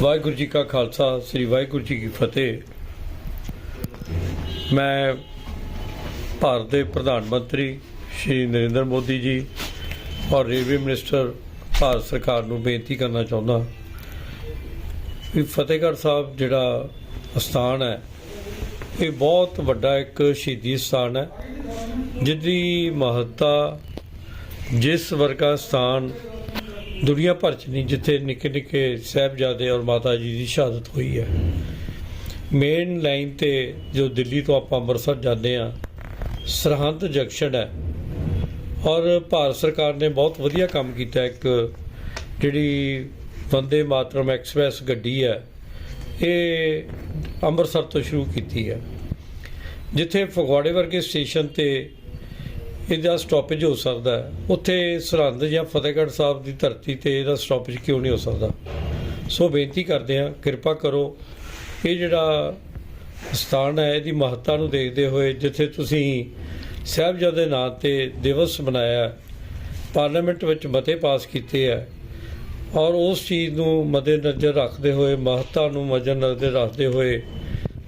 ਵਾਹਿਗੁਰੂ ਜੀ ਕਾ ਖਾਲਸਾ, ਸ੍ਰੀ ਵਾਹਿਗੁਰੂ ਜੀ ਕੀ ਫਤਿਹ। ਮੈਂ ਭਾਰਤ ਦੇ ਪ੍ਰਧਾਨ ਮੰਤਰੀ ਸ਼੍ਰੀ ਨਰਿੰਦਰ ਮੋਦੀ ਜੀ ਔਰ ਰੇਲਵੇ ਮਿਨਿਸਟਰ ਭਾਰਤ ਸਰਕਾਰ ਨੂੰ ਬੇਨਤੀ ਕਰਨਾ ਚਾਹੁੰਦਾ ਵੀ ਫਤਿਹਗੜ੍ਹ ਸਾਹਿਬ ਜਿਹੜਾ ਸਥਾਨ ਹੈ, ਇਹ ਬਹੁਤ ਵੱਡਾ ਇੱਕ ਸ਼ਹੀਦੀ ਸਥਾਨ ਹੈ ਜਿਹਦੀ ਮਹੱਤਤਾ ਜਿਸ ਵਰਗਾ ਸਥਾਨ ਦੁਨੀਆ ਭਰ ਚ ਨਹੀਂ, ਜਿੱਥੇ ਨਿੱਕੇ ਨਿੱਕੇ ਸਾਹਿਬਜ਼ਾਦੇ ਔਰ ਮਾਤਾ ਜੀ ਦੀ ਸ਼ਹਾਦਤ ਹੋਈ ਹੈ। ਮੇਨ ਲਾਈਨ ਤੇ ਜੋ ਦਿੱਲੀ ਤੋਂ ਆਪਾਂ ਅੰਮ੍ਰਿਤਸਰ ਜਾਂਦੇ ਆ ਸਰਹੰਦ ਜੰਕਸ਼ਨ ਹੈ। ਔਰ ਭਾਰਤ ਸਰਕਾਰ ਨੇ ਬਹੁਤ ਵਧੀਆ ਕੰਮ ਕੀਤਾ ਇੱਕ ਜਿਹੜੀ ਵੰਦੇ ਮਾਤਰਮ ਐਕਸਪ੍ਰੈਸ ਗੱਡੀ ਹੈ, ਇਹ ਅੰਮ੍ਰਿਤਸਰ ਤੋਂ ਸ਼ੁਰੂ ਕੀਤੀ ਹੈ। ਜਿੱਥੇ ਫਗਵਾੜੇ ਵਰਗੇ ਸਟੇਸ਼ਨ ਤੇ ਇਹਦਾ ਸਟਾਪੇਜ ਹੋ ਸਕਦਾ ਹੈ। ਉੱਥੇ ਸਰਹੰਦ ਜਾਂ ਫਤਿਹਗੜ੍ਹ ਸਾਹਿਬ ਦੀ ਧਰਤੀ ਤੇ ਇਹਦਾ ਸਟਾਪੇਜ ਕਿਉਂ ਨਹੀਂ ਹੋ ਸਕਦਾ? ਸੋ ਬੇਨਤੀ ਕਰਦੇ ਹਾਂ, ਕਿਰਪਾ ਕਰੋ। ਇਹ ਜਿਹੜਾ ਸਥਾਨ ਹੈ, ਇਹਦੀ ਮਹੱਤਤਾ ਨੂੰ ਦੇਖਦੇ ਹੋਏ ਜਿੱਥੇ ਤੁਸੀਂ ਸਾਹਿਬਜ਼ਾਦੇ ਨਾਂ ਤੇ ਦਿਵਸ ਮਨਾਇਆ ਪਾਰਲੀਮੈਂਟ ਵਿੱਚ ਮਤੇ ਪਾਸ ਕੀਤੇ ਹੈ ਔਰ ਉਸ ਚੀਜ਼ ਨੂੰ ਮੱਦੇਨਜ਼ਰ ਰੱਖਦੇ ਹੋਏ, ਮਹੱਤਤਾ ਨੂੰ ਮੱਦੇਨਜ਼ਰ ਰੱਖਦੇ ਹੋਏ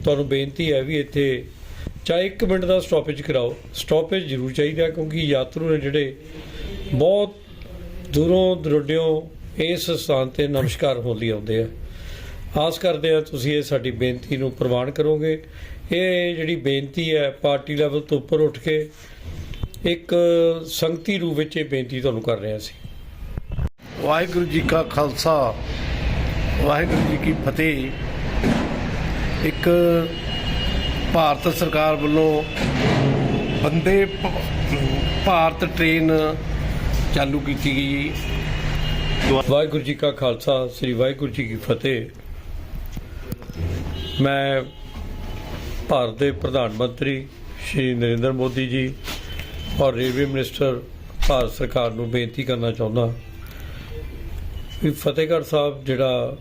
ਤੁਹਾਨੂੰ ਬੇਨਤੀ ਹੈ ਵੀ ਇੱਥੇ ਚਾਹੇ 1 ਮਿੰਟ ਦਾ ਸਟਾਪੇਜ ਕਰਾਓ। ਸਟਾਪੇਜ ਜ਼ਰੂਰ ਚਾਹੀਦਾ ਕਿਉਂਕਿ ਯਾਤਰੂ ਨੇ ਜਿਹੜੇ ਬਹੁਤ ਦੂਰੋਂ ਦਰੋਡਿਓਂ ਇਸ ਸਥਾਨ ਤੇ ਨਮਸਕਾਰ ਹੋਣ ਲਈ ਆਉਂਦੇ ਆ। ਆਸ ਕਰਦੇ ਆ ਤੁਸੀਂ ਇਹ ਸਾਡੀ ਬੇਨਤੀ ਨੂੰ ਪ੍ਰਵਾਨ ਕਰੋਗੇ। ਇਹ ਜਿਹੜੀ ਬੇਨਤੀ ਹੈ, ਪਾਰਟੀ ਲੈਵਲ ਤੋਂ ਉੱਪਰ ਉੱਠ ਕੇ ਇੱਕ ਸੰਗਤੀ ਰੂਪ ਵਿੱਚ ਇਹ ਬੇਨਤੀ ਤੁਹਾਨੂੰ ਕਰ ਰਿਹਾ ਸੀ ਵਾਹਿਗੁਰੂ ਜੀ ਕਾ ਖਾਲਸਾ, ਵਾਹਿਗੁਰੂ ਜੀ ਕੀ ਫਤਿਹ। ਇੱਕ ਭਾਰਤ ਸਰਕਾਰ ਵੱਲੋਂ ਬੰਦੇ ਭਾਰਤ ਟ੍ਰੇਨ ਚਾਲੂ ਕੀਤੀ ਗਈ ਵਾਹਿਗੁਰੂ ਜੀ ਕਾ ਖਾਲਸਾ, ਸ੍ਰੀ ਵਾਹਿਗੁਰੂ ਜੀ ਕੀ ਫਤਿਹ। ਮੈਂ ਭਾਰਤ ਦੇ ਪ੍ਰਧਾਨ ਮੰਤਰੀ ਸ਼੍ਰੀ ਨਰਿੰਦਰ ਮੋਦੀ ਜੀ ਔਰ ਰੇਲਵੇ ਮਿਨਿਸਟਰ ਭਾਰਤ ਸਰਕਾਰ ਨੂੰ ਬੇਨਤੀ ਕਰਨਾ ਚਾਹੁੰਦਾ। ਵੀ ਫਤਿਹਗੜ੍ਹ ਸਾਹਿਬ ਜਿਹੜਾ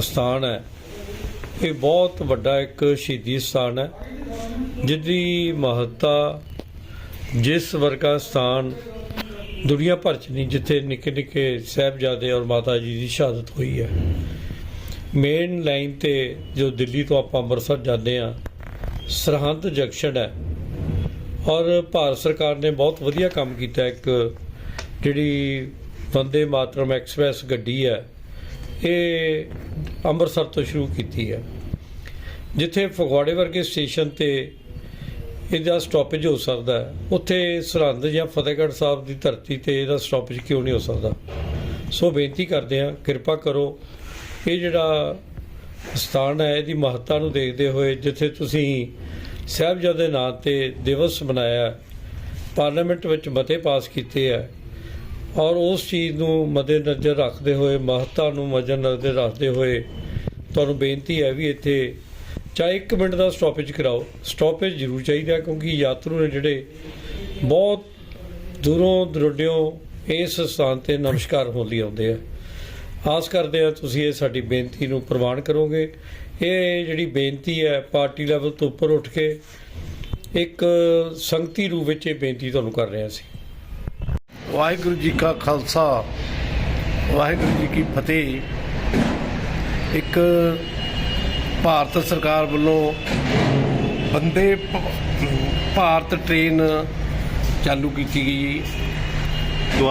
ਸਥਾਨ ਹੈ ਇਹ ਬਹੁਤ ਵੱਡਾ ਇੱਕ ਸ਼ਹੀਦੀ ਸਥਾਨ ਹੈ, ਜਿਹਦੀ ਮਹੱਤਤਾ ਜਿਸ ਵਰਗਾ ਸਥਾਨ ਦੁਨੀਆ ਭਰ ਚ ਨਹੀਂ, ਜਿੱਥੇ ਨਿੱਕੇ ਨਿੱਕੇ ਸਾਹਿਬਜ਼ਾਦੇ ਔਰ ਮਾਤਾ ਜੀ ਦੀ ਸ਼ਹਾਦਤ ਹੋਈ ਹੈ। ਮੇਨ ਲਾਈਨ ਤੇ ਜੋ ਦਿੱਲੀ ਤੋਂ ਆਪਾਂ ਅੰਮ੍ਰਿਤਸਰ ਜਾਂਦੇ ਆ ਸਰਹੰਦ ਜੰਕਸ਼ਨ ਹੈ। ਔਰ ਭਾਰਤ ਸਰਕਾਰ ਨੇ ਬਹੁਤ ਵਧੀਆ ਕੰਮ ਕੀਤਾ ਇੱਕ, ਜਿਹੜੀ ਵੰਦੇ ਮਾਤਰਮ ਐਕਸਪ੍ਰੈਸ ਗੱਡੀ ਹੈ, ਇਹ ਅੰਮ੍ਰਿਤਸਰ ਤੋਂ ਸ਼ੁਰੂ ਕੀਤੀ ਹੈ। ਜਿੱਥੇ ਫਗਵਾੜੇ ਵਰਗੇ ਸਟੇਸ਼ਨ ਤੇ ਇਹਦਾ ਸਟਾਪੇਜ ਹੋ ਸਕਦਾ ਉੱਥੇ ਸਰਹੰਦ ਜਾਂ ਫਤਿਹਗੜ੍ਹ ਸਾਹਿਬ ਦੀ ਧਰਤੀ ਤੇ ਇਹਦਾ ਸਟਾਪੇਜ ਕਿਉਂ ਨਹੀਂ ਹੋ ਸਕਦਾ? ਸੋ ਬੇਨਤੀ ਕਰਦੇ ਹਾਂ, ਕਿਰਪਾ ਕਰੋ। ਇਹ ਜਿਹੜਾ ਸਥਾਨ ਹੈ, ਇਹਦੀ ਮਹੱਤਤਾ ਨੂੰ ਦੇਖਦੇ ਹੋਏ ਜਿੱਥੇ ਤੁਸੀਂ ਸਾਹਿਬਜ਼ਾਦੇ ਨਾਂ ਤੇ ਦਿਵਸ ਮਨਾਇਆ, ਪਾਰਲੀਮੈਂਟ ਵਿੱਚ ਮਤੇ ਪਾਸ ਕੀਤੇ ਹੈ ਔਰ ਉਸ ਚੀਜ਼ ਨੂੰ ਮੱਦੇਨਜ਼ਰ ਰੱਖਦੇ ਹੋਏ, ਮਹੱਤਤਾ ਨੂੰ ਮੱਦੇਨਜ਼ਰ ਰੱਖਦੇ ਹੋਏ ਤੁਹਾਨੂੰ ਬੇਨਤੀ ਹੈ ਵੀ ਇੱਥੇ ਚਾਹੇ 1 ਮਿੰਟ ਦਾ ਸਟਾਪੇਜ ਕਰਾਓ। ਸਟਾਪੇਜ ਜ਼ਰੂਰ ਚਾਹੀਦਾ ਕਿਉਂਕਿ ਯਾਤਰੂ ਨੇ ਜਿਹੜੇ ਬਹੁਤ ਦੂਰੋਂ ਦਰੋਡਿਓਂ ਇਸ ਸਥਾਨ ਤੇ ਨਮਸਕਾਰ ਹੋਣ ਲਈ ਆਉਂਦੇ ਆ। ਆਸ ਕਰਦੇ ਆ ਤੁਸੀਂ ਇਹ ਸਾਡੀ ਬੇਨਤੀ ਨੂੰ ਪ੍ਰਵਾਨ ਕਰੋਗੇ। ਇਹ ਜਿਹੜੀ ਬੇਨਤੀ ਹੈ, ਪਾਰਟੀ ਲੈਵਲ ਤੋਂ ਉੱਪਰ ਉੱਠ ਕੇ ਇੱਕ ਸੰਗਤੀ ਰੂਪ ਵਿੱਚ ਇਹ ਬੇਨਤੀ ਤੁਹਾਨੂੰ ਕਰ ਰਿਹਾ ਸੀ। ਵਾਹਿਗੁਰੂ ਜੀ ਕਾ ਖਾਲਸਾ, ਵਾਹਿਗੁਰੂ ਜੀ ਕੀ ਫਤਿਹ। ਇੱਕ ਭਾਰਤ ਸਰਕਾਰ ਵੱਲੋਂ ਬੰਦੇ ਭਾਰਤ ਟ੍ਰੇਨ ਚਾਲੂ ਕੀਤੀ ਗਈ।